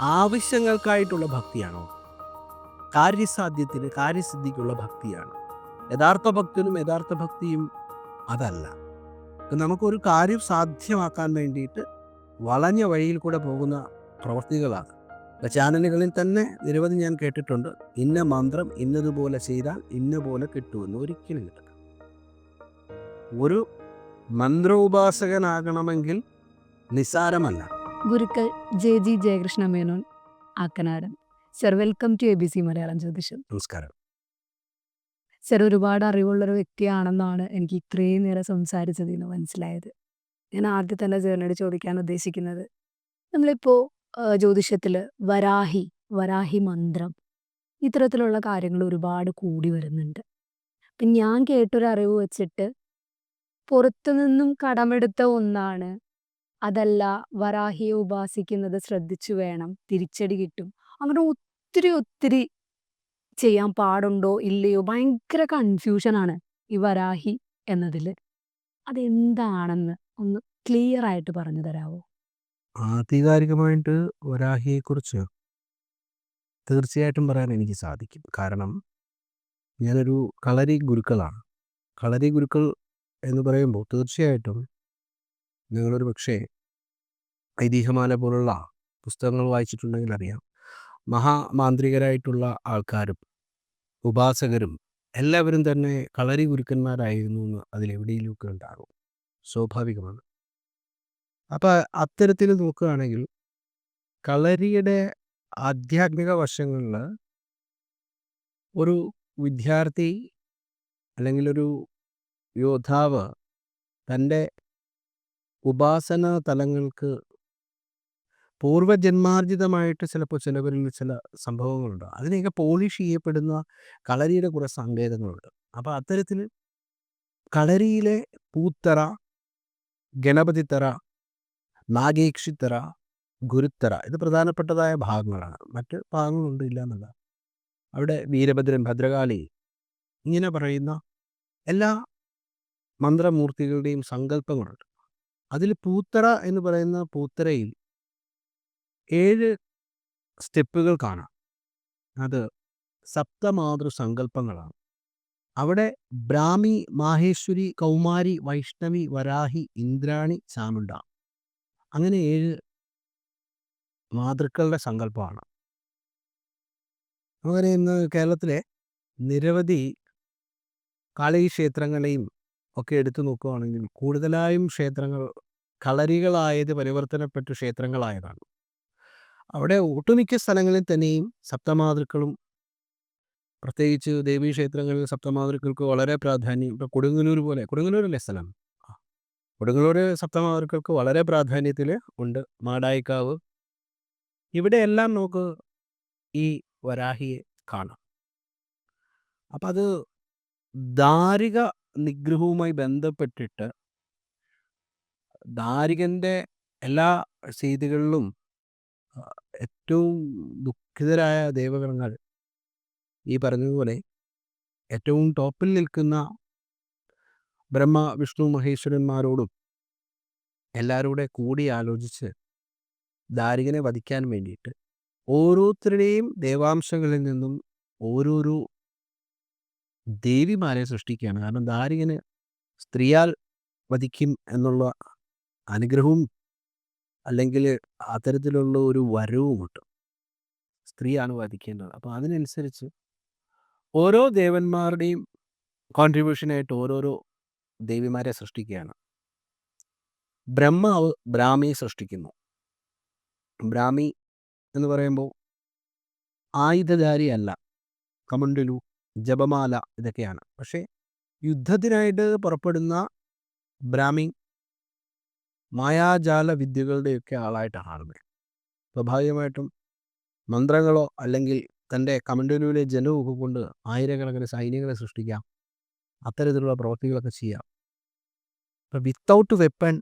ആവശ്യങ്ങൾക്കായിട്ടുള്ള ഭക്തിയാണോ? കാര്യസാധ്യത്തിന് കാര്യസിദ്ധിക്കുള്ള ഭക്തിയാണ്? യഥാർത്ഥ ഭക്തനും യഥാർത്ഥ ഭക്തിയും അതല്ല. നമുക്കൊരു കാര്യം സാധ്യമാക്കാൻ വേണ്ടിയിട്ട് വളഞ്ഞ വഴിയിൽ കൂടെ പോകുന്ന പ്രവൃത്തികളാണ് ചാനലുകളിൽ തന്നെ നിരവധി ഞാൻ കേട്ടിട്ടുണ്ട്. ഇന്ന മന്ത്രം ഇന്നതുപോലെ ചെയ്താൽ ഇന്ന പോലെ കിട്ടുമെന്ന് ഒരിക്കലും കിട്ടില്ല ഒരു മന്ത്രോപാസകനാകണമെങ്കിൽ നിസ്സാരമല്ല. ഗുരുക്കൾ J G Jayakrishna Menon Akkanadan. Sir welcome to A B C Malayalam ജ്യോതിഷം. നമസ്കാരം. സർ ഒരുപാട് അറിവുള്ളൊരു വ്യക്തിയാണെന്നാണ് എനിക്ക് ഇത്രയും നേരം സംസാരിച്ചതിൽ നിന്ന് മനസ്സിലായത്. ഞാൻ ആദ്യം തന്നെ സാറിനോട് ചോദിക്കാൻ ഉദ്ദേശിക്കുന്നത് നമ്മളിപ്പോൾ ജ്യോതിഷത്തിൽ വരാഹി വരാഹി മന്ത്രം ഇത്തരത്തിലുള്ള കാര്യങ്ങൾ ഒരുപാട് കൂടി വരുന്നുണ്ട്. അപ്പം ഞാൻ കേട്ടൊരു അറിവ് വെച്ചിട്ട് പുറത്തു നിന്നും കടമെടുത്ത ഒന്നാണ് അതല്ല വരാഹിയെ ഉപാസിക്കുന്നത് ശ്രദ്ധിച്ചു വേണം തിരിച്ചടി കിട്ടും. അങ്ങനെ ഒത്തിരി ഒത്തിരി ചെയ്യാൻ പാടുണ്ടോ ഇല്ലയോ ഭയങ്കര കൺഫ്യൂഷനാണ് ഈ വരാഹി എന്നതിൽ. അതെന്താണെന്ന് ഒന്ന് ക്ലിയർ ആയിട്ട് പറഞ്ഞു തരാവോ? ആധികാരികമായിട്ട് വരാഹിയെ കുറിച്ച് തീർച്ചയായിട്ടും പറയാൻ എനിക്ക് സാധിക്കും. കാരണം ഞാനൊരു കളരി ഗുരുക്കളാണ്. കളരി ഗുരുക്കൾ എന്ന് പറയുമ്പോൾ തീർച്ചയായിട്ടും നിങ്ങളൊരു പക്ഷേ ഐതിഹ്യമാല പോലുള്ള പുസ്തകങ്ങൾ വായിച്ചിട്ടുണ്ടെങ്കിൽ അറിയാം. മഹാമാന്ത്രികരായിട്ടുള്ള ആൾക്കാരും ഉപാസകരും എല്ലാവരും തന്നെ കളരി ഗുരുക്കന്മാരായിരുന്നു എന്ന് അതിലെവിടെയിലൊക്കെ ഉണ്ടാകും? സ്വാഭാവികമാണ്. അപ്പോൾ അത്തരത്തിൽ നോക്കുകയാണെങ്കിൽ കളരിയുടെ ആധ്യാത്മിക വശങ്ങളിൽ ഒരു വിദ്യാർത്ഥി അല്ലെങ്കിൽ ഒരു യോദ്ധാവ് തന്റെ ഉപാസന തലങ്ങൾക്ക് പൂർവജന്മാർജിതമായിട്ട് ചിലപ്പോൾ ചിലവരിൽ ചില സംഭവങ്ങളുണ്ട്. അതിനെയൊക്കെ പോളിഷ് ചെയ്യപ്പെടുന്ന കളരിയുടെ കുറേ സങ്കേതങ്ങളുണ്ട്. അപ്പോൾ അത്തരത്തിൽ കളരിയിലെ പൂത്തറ ഗണപതിത്തറ നാഗേക്ഷിത്തറ ഗുരുത്തറ ഇത് പ്രധാനപ്പെട്ടതായ ഭാഗങ്ങളാണ്. മറ്റ് ഭാഗങ്ങളുണ്ട് ഇല്ല എന്നല്ല. അവിടെ വീരഭദ്രൻ ഭദ്രകാളി ഇങ്ങനെ പറയുന്ന എല്ലാ മന്ത്രമൂർത്തികളുടെയും സങ്കല്പങ്ങളുണ്ട്. അതിൽ പൂത്തറ എന്ന് പറയുന്ന പൂത്തറയിൽ ഏഴ് സ്റ്റെപ്പുകൾ കാണാം. അത് സപ്തമാതൃ സങ്കല്പങ്ങളാണ് അവിടെ ബ്രാഹ്മി മാഹേശ്വരി കൗമാരി വൈഷ്ണവി വരാഹി ഇന്ദ്രാണി ചാമുണ്ട അങ്ങനെ ഏഴ് മാതൃക്കളുടെ സങ്കല്പമാണ്. അങ്ങനെ ഇന്ന് കേരളത്തിലെ നിരവധി കാളി ക്ഷേത്രങ്ങളെയും ഒക്കെ എടുത്തു നോക്കുകയാണെങ്കിൽ കൂടുതലായും ക്ഷേത്രങ്ങൾ കളരികളായത് പരിവർത്തനപ്പെട്ട ക്ഷേത്രങ്ങളായതാണ്. അവിടെ ഒട്ടുമിക്ക സ്ഥലങ്ങളിൽ തന്നെയും സപ്തമാതൃക്കളും പ്രത്യേകിച്ച് ദേവീക്ഷേത്രങ്ങളിൽ സപ്തമാതൃക്കൾക്ക് വളരെ പ്രാധാന്യം ഇപ്പോൾ കൊടുങ്ങല്ലൂർ പോലെ കൊടുങ്ങല്ലൂരല്ലേ സ്ഥലം? കൊടുങ്ങല്ലൂർ സപ്തമാതൃക്കൾക്ക് വളരെ പ്രാധാന്യത്തിൽ ഉണ്ട് മാടായിക്കാവ്. ഇവിടെയെല്ലാം നമുക്ക് ഈ വരാഹിയെ കാണാം. അപ്പം അത് ദാരിക നിഗ്രഹവുമായി ബന്ധപ്പെട്ടിട്ട് ദാരികന്റെ എല്ലാ ചെയ്തികളിലും ഏറ്റവും ദുഃഖിതരായ ദൈവഗണങ്ങൾ ഈ പറഞ്ഞതുപോലെ ഏറ്റവും ടോപ്പിൽ നിൽക്കുന്ന ബ്രഹ്മ വിഷ്ണു മഹേശ്വരന്മാരോടും എല്ലാവരോടെ കൂടി ആലോചിച്ച് ദാരികനെ വധിക്കാൻ വേണ്ടിയിട്ട് ഓരോരുത്തരുടെയും ദേവാംശങ്ങളിൽ നിന്നും ഓരോരോ ദേവിമാരെ സൃഷ്ടിക്കുകയാണ്. കാരണം ദാരികന് സ്ത്രീയാൽ വധിക്കും എന്നുള്ള അനുഗ്രഹവും അല്ലെങ്കിൽ അത്തരത്തിലുള്ള ഒരു വരവും കിട്ടും സ്ത്രീയാണ് വധിക്കേണ്ടത്. അപ്പോൾ അതിനനുസരിച്ച് ഓരോ ദേവന്മാരുടെയും കോൺട്രിബ്യൂഷനായിട്ട് ഓരോരോ ദേവിമാരെ സൃഷ്ടിക്കുകയാണ്. ബ്രഹ്മാവ് ബ്രാഹ്മിയെ സൃഷ്ടിക്കുന്നു. ബ്രാഹ്മി എന്ന് പറയുമ്പോൾ ആയുധധാരിയല്ല. കമണ്ടലു ജപമാല ഇതൊക്കെയാണ്. പക്ഷേ യുദ്ധത്തിനായിട്ട് പുറപ്പെടുന്ന ബ്രാഹ്മി മായാജാല വിദ്യകളുടെയൊക്കെ ആളായിട്ടാണ് ആളുകൾ. സ്വാഭാവികമായിട്ടും മന്ത്രങ്ങളോ അല്ലെങ്കിൽ തന്റെ കമണ്ടലൂരിലെ ജനവും കൊണ്ട് ആയിരക്കണക്കിന് സൈന്യങ്ങളെ സൃഷ്ടിക്കാം. അത്തരത്തിലുള്ള പ്രവൃത്തികളൊക്കെ ചെയ്യാം. ഇപ്പം വിത്തൗട്ട് വെപ്പൺ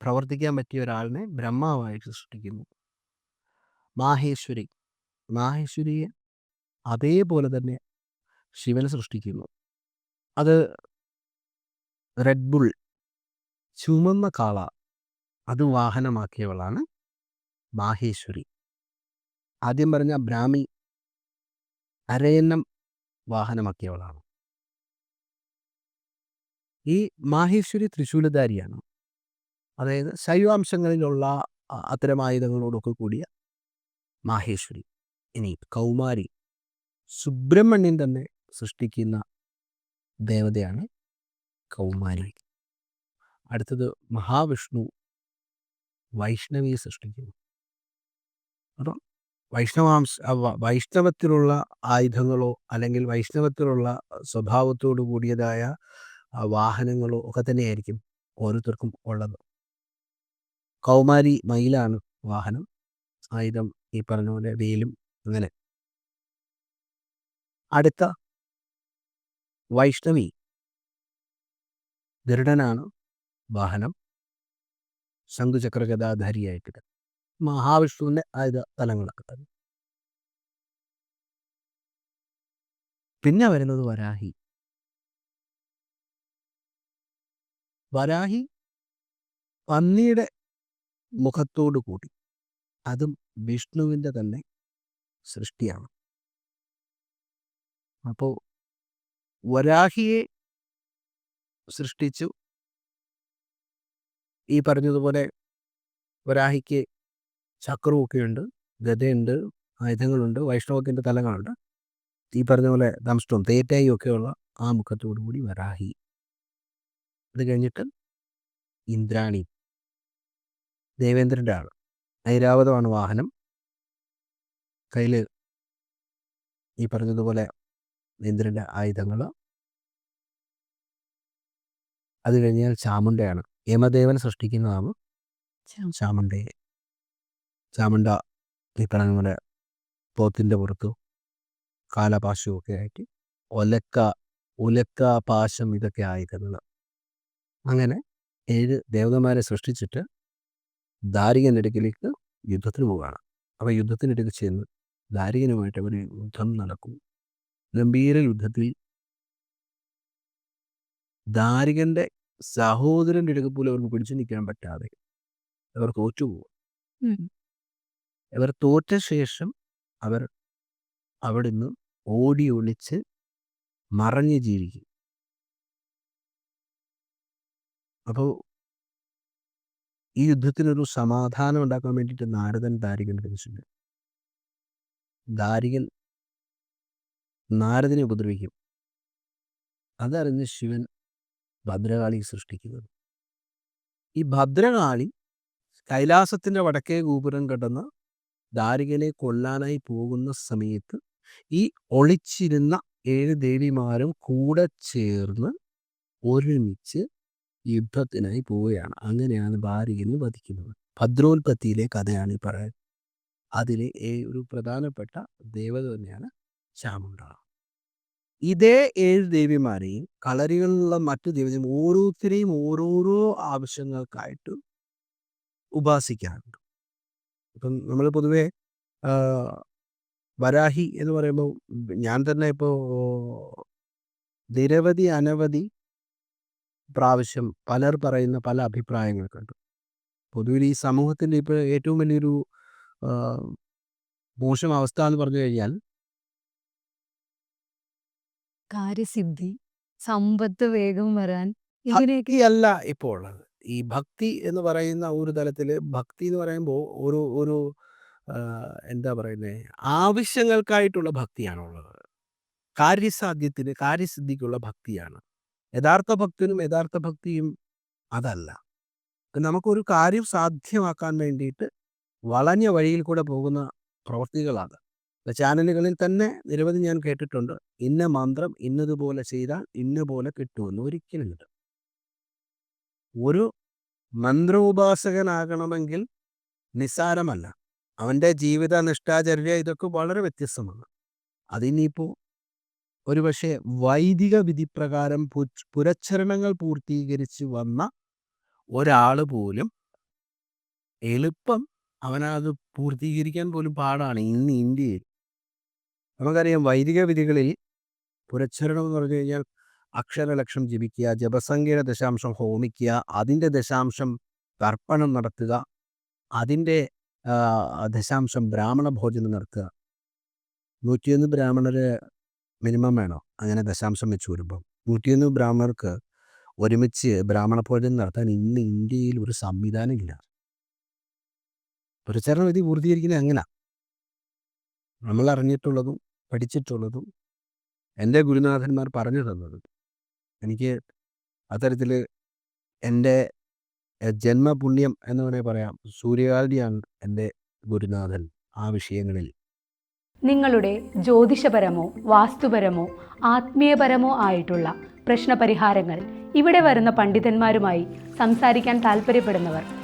പ്രവർത്തിക്കാൻ പറ്റിയ ഒരാളിനെ ബ്രഹ്മാവായിട്ട് സൃഷ്ടിക്കുന്നു. മാഹേശ്വരി. മാഹേശ്വരിയെ അതേപോലെ തന്നെ ശിവനെ സൃഷ്ടിക്കുന്നു. അത് റെഡ് ബുൾ ചുമന്ന കാള അത് വാഹനമാക്കിയവളാണ് മാഹേശ്വരി. ആദ്യം പറഞ്ഞ ബ്രാഹ്മി അരയന്നം വാഹനമാക്കിയവളാണ്. ഈ മാഹേശ്വരി തൃശൂലധാരിയാണ്. അതായത് ശൈവാംശങ്ങളിലുള്ള അ- അത്തരം ആയുധങ്ങളോടൊക്കെ കൂടിയ മാഹേശ്വരി. ഇനി കൗമാരി സുബ്രഹ്മണ്യൻ തന്നെ സൃഷ്ടിക്കുന്ന ദേവതയാണ് കൗമാരി. അടുത്തത് മഹാവിഷ്ണു വൈഷ്ണവിയെ സൃഷ്ടിക്കുന്നു. അപ്പം വൈഷ്ണവാംശ വൈഷ്ണവത്തിലുള്ള ആയുധങ്ങളോ അല്ലെങ്കിൽ വൈഷ്ണവത്തിലുള്ള സ്വഭാവത്തോടു കൂടിയതായ വാഹനങ്ങളോ ഒക്കെ തന്നെയായിരിക്കും ഓരോരുത്തർക്കും ഉള്ളത്. കൗമാരി മയിലാണ് വാഹനം. ആയുധം ഈ പറഞ്ഞ പോലെ വെയിലും അങ്ങനെ. അടുത്ത വൈഷ്ണവി. ഗരുഡനാണ് വാഹനം. ശംഖുചക്രഗതാധാരിയായിട്ട് മഹാവിഷ്ണുവിന്റെ ആയുധ തലങ്ങളൊക്കെ തന്നെ. പിന്നെ വരുന്നത് വരാഹി. വരാഹി പന്നിയുടെ മുഖത്തോടു കൂടി. അതും വിഷ്ണുവിന്റെ തന്നെ സൃഷ്ടിയാണ്. അപ്പോൾ വരാഹിയെ സൃഷ്ടിച്ചു. ഈ പറഞ്ഞതുപോലെ വരാഹിക്ക് ചക്രമൊക്കെ ഉണ്ട് ഗതയുണ്ട് ആയുധങ്ങളുണ്ട് വൈഷ്ണവത്തിന്റെ തലങ്ങളുണ്ട്. ഈ പറഞ്ഞ പോലെ ദംഷ്ടവും തേറ്റായും ഒക്കെയുള്ള ആ മുഖത്തോടു കൂടി വരാഹി. അത് കഴിഞ്ഞിട്ട് ഇന്ദ്രാണി. ദേവേന്ദ്രന്റെ ആൾ ഐരാവതമാണ് വാഹനം. കയ്യിൽ ഈ പറഞ്ഞതുപോലെ ഇന്ദ്രന്റെ ആയുധങ്ങൾ അത് കഴിഞ്ഞാൽ ചാമുണ്ടയാണ് യമദേവൻ സൃഷ്ടിക്കുന്നതാണ് ചാമുണ്ടയെ ചാമുണ്ട. ഈ പറഞ്ഞ പോത്തിന്റെ പുറത്തു കാലപാശവും ഒക്കെ ആയിട്ട് ഒലക്ക ഉലക്ക പാശം ഇതൊക്കെ ആയുധങ്ങൾ അങ്ങനെ ഏഴ് ദേവതന്മാരെ സൃഷ്ടിച്ചിട്ട് ദാരികന്റെ അടുക്കിലേക്ക് യുദ്ധത്തിന് പോവുകയാണ്. അപ്പോൾ യുദ്ധത്തിനിടയ്ക്ക് ചെന്ന് ദാരികനുമായിട്ട് അവർ യുദ്ധം നടക്കും. ഗംഭീര യുദ്ധത്തിൽ ദാരികന്റെ സഹോദരന്റെ ഇടയ്ക്ക് പോലും അവർക്ക് പിടിച്ചു നിൽക്കാൻ പറ്റാതെ അവർ തോറ്റുപോകും അവർ തോറ്റ ശേഷം അവർ അവിടുന്ന് ഓടി ഒളിച്ച് മറഞ്ഞ് ജീവിക്കും. അപ്പോൾ ഈ യുദ്ധത്തിനൊരു സമാധാനം ഉണ്ടാക്കാൻ വേണ്ടിയിട്ട് നാരദൻ ദാരികൻ വിളിച്ചിട്ടുണ്ട്. ദാരികൻ നാരദിനെ ഉപദ്രവിക്കും. അതറിഞ്ഞ് ശിവൻ ഭദ്രകാളി സൃഷ്ടിക്കുന്നത്. ഈ ഭദ്രകാളി കൈലാസത്തിന്റെ വടക്കേ ഗോപുരം കടന്ന് ദാരികനെ കൊല്ലാനായി പോകുന്ന സമയത്ത് ഈ ഒളിച്ചിരുന്ന ഏഴ് ദേവിമാരും കൂടെ ചേർന്ന് ഒരുമിച്ച് യുദ്ധത്തിനായി പോവുകയാണ്. അങ്ങനെയാണ് ദാരികനെ വധിക്കുന്നത്. ഭദ്രോൽപത്തിയിലെ കഥയാണ് ഈ പറയുന്നത്. അതിലെ ഒരു പ്രധാനപ്പെട്ട ദേവത തന്നെയാണ് ചാമുണ്ട ഇതേ ഏഴ് ദേവിമാരെയും കളരികളിലുള്ള മറ്റു ദേവതയും ഓരോരുത്തരെയും ഓരോരോ ആവശ്യങ്ങൾക്കായിട്ട് ഉപാസിക്കാറുണ്ട്. ഇപ്പം നമ്മൾ പൊതുവെ വരാഹി എന്ന് പറയുമ്പോൾ ഞാൻ തന്നെ ഇപ്പോൾ നിരവധി അനവധി പ്രാവശ്യം പലർ പറയുന്ന പല അഭിപ്രായങ്ങൾ കണ്ടു. പൊതുവിൽ ഈ സമൂഹത്തിന്റെ ഇപ്പോൾ ഏറ്റവും വലിയൊരു മോശം അവസ്ഥ എന്ന് പറഞ്ഞു കഴിഞ്ഞാൽ കാര്യസിദ്ധി സമ്പത്ത് വേഗം വരാൻ ഭക്തിയല്ല ഇപ്പോൾ ഉള്ളത് ഈ ഭക്തി എന്ന് പറയുന്ന ഒരു തലത്തിൽ ഭക്തി എന്ന് പറയുമ്പോൾ ഒരു ഒരു ആ, എന്താ പറയുന്നത് ആവശ്യങ്ങൾക്കായിട്ടുള്ള ഭക്തിയാണുള്ളത്. കാര്യസാധ്യത്തിന് കാര്യസിദ്ധിക്കുള്ള ഭക്തിയാണ്. യഥാർത്ഥ ഭക്തനും യഥാർത്ഥ ഭക്തിയും അതല്ല. നമുക്കൊരു കാര്യം സാധ്യമാക്കാൻ വേണ്ടിയിട്ട് വളഞ്ഞ വഴിയിൽ കൂടെ പോകുന്ന പ്രവൃത്തികളാണ് ചാനലുകളിൽ തന്നെ നിരവധി ഞാൻ കേട്ടിട്ടുണ്ട്. ഇന്ന മന്ത്രം ഇന്നതുപോലെ ചെയ്താൽ ഇന്ന പോലെ കിട്ടുമെന്ന് ഒരിക്കലും കിട്ടും ഒരു മന്ത്രോപാസകനാകണമെങ്കിൽ നിസ്സാരമല്ല. അവന്റെ ജീവിത നിഷ്ഠാചര്യ ഇതൊക്കെ വളരെ വ്യത്യസ്തമാണ്. അതിനിപ്പോൾ ഒരുപക്ഷെ വൈദിക വിധിപ്രകാരം പു- പുരച്ചരണങ്ങൾ പൂർത്തീകരിച്ച് വന്ന ഒരാൾ പോലും എളുപ്പം അവനത് പൂർത്തീകരിക്കാൻ പോലും പാടാണ് ഇന്ന് ഇന്ത്യയിൽ. നമുക്കറിയാം വൈദിക വിധികളിൽ പുരച്ഛരണം എന്ന് പറഞ്ഞു കഴിഞ്ഞാൽ അക്ഷരലക്ഷം ജപിക്കുക ജപസംഖ്യയുടെ ദശാംശം ഹോമിക്കുക അതിന്റെ ദശാംശം തർപ്പണം നടത്തുക അതിന്റെ ദശാംശം ബ്രാഹ്മണ ഭോജനം നടത്തുക. നൂറ്റിയൊന്ന് ബ്രാഹ്മണര് മിനിമം വേണോ? അങ്ങനെ ദശാംശം വെച്ച് വരുമ്പം. നൂറ്റിയൊന്ന് ബ്രാഹ്മണർക്ക് ഒരുമിച്ച് ബ്രാഹ്മണ ഭോജനം നടത്താൻ ഇന്ന് ഇന്ത്യയിൽ ഒരു സംവിധാനം ഇല്ല പ്രചരണ വിധി പൂർത്തീകരിക്കുന്നത് എങ്ങനെ നമ്മൾ അറിഞ്ഞിട്ടുള്ളതും പഠിച്ചിട്ടുള്ളതും എന്റെ ഗുരുനാഥന്മാർ പറഞ്ഞു തന്നതും എനിക്ക് അത്തരത്തിൽ എന്റെ ജന്മപുണ്യം എന്ന് വേണേൽ പറയാം സൂര്യകാന്തിയാണ് എന്റെ ഗുരുനാഥൻ ആ വിഷയങ്ങളിൽ. നിങ്ങളുടെ ജ്യോതിഷപരമോ വാസ്തുപരമോ ആത്മീയപരമോ ആയിട്ടുള്ള പ്രശ്നപരിഹാരങ്ങൾ ഇവിടെ വരുന്ന പണ്ഡിതന്മാരുമായി സംസാരിക്കാൻ താല്പര്യപ്പെടുന്നവർ